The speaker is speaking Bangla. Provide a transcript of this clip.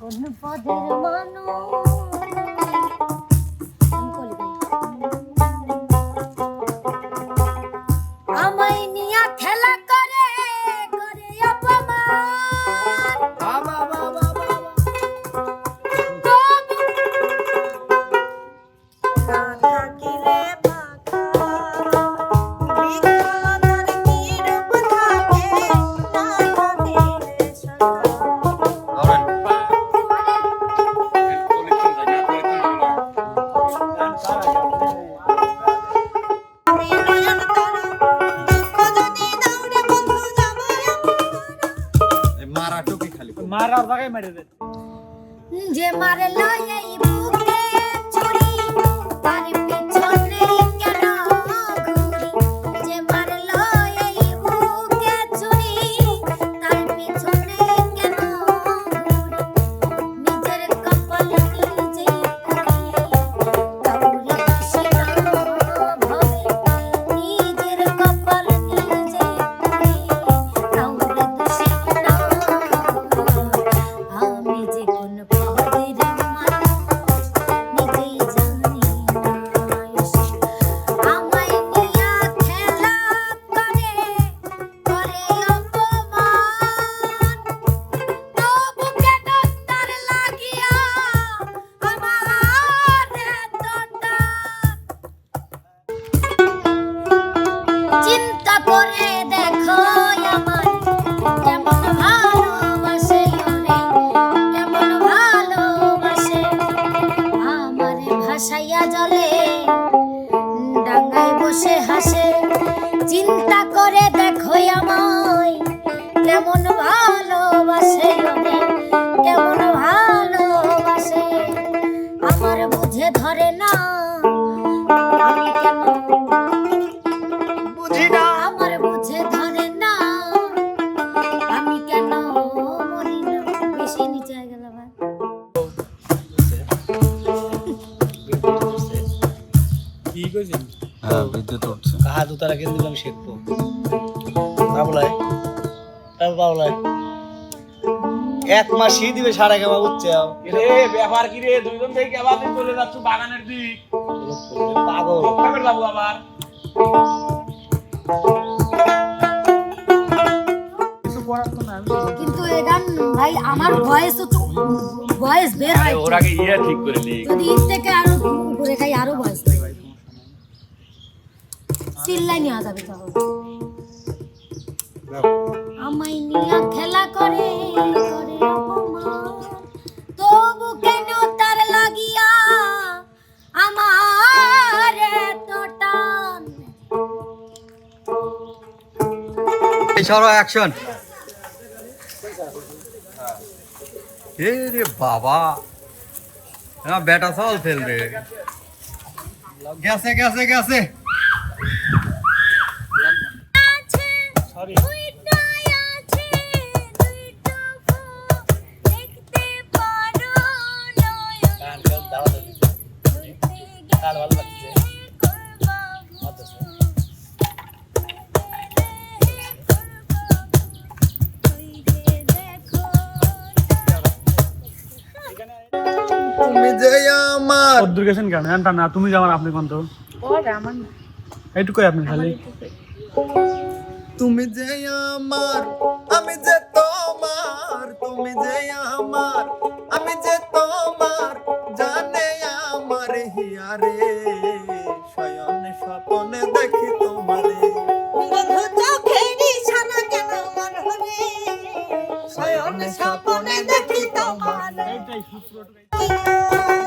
কোন পদের মানুষ এই মারা টুকি খালি মারা জায়গায় মেরে দে যে মারলো এই বুকে ছুরি তার পিছনে করে দেখো আমায়। কেমন ভালোবাসে ওরে কেমন ভালোবাসে। আমার বুঝে ধরে না আমি কেন বুঝি না। আমার বুঝে ধরে না আমি কেন মরি না। বেশি নিচে গেল কি কইছিস হ্যাঁ বিদ্যুৎ উঠছে কাহা তো তারা কেন দিলাম শেখবো। তার বাবলাই এক মাস শীত দিবে সারা কেমন উঠছে রে ব্যাপার কি রে? দুইজন থেকে আবার তুই চলে যাচ্ছ বাগানের দিক। পাগল। কবে যাব আবার? আমি কিন্তু এ গান ভাই আমার ভয়েস তো ভয়েস বের হয় ওর আগে ইয়ে ঠিক করে নি। যদি থেকে আরও উপরে খাই আরও ভয়েস চিল্লাই নেওয়া যাবে তখন আমায় নিয়ে খেলা করে করে তবু কেন তার লাগিয়া আমার এত টান? সরো অ্যাকশন এ রে বাবা। না বেটা সল ফেল রে গেছে গেছে গেছে। গান গান দাও ভালো লাগছে? তুমি যে আমার কদ্দুর গেছেন কেন? জানতাম না তুমি যাবার আপনি কোন তো? এইটুকুই আপনি খালি। তুমি যে আমার আমি যে তোমার তুমি যে আমার ನೋಡ್ರಿ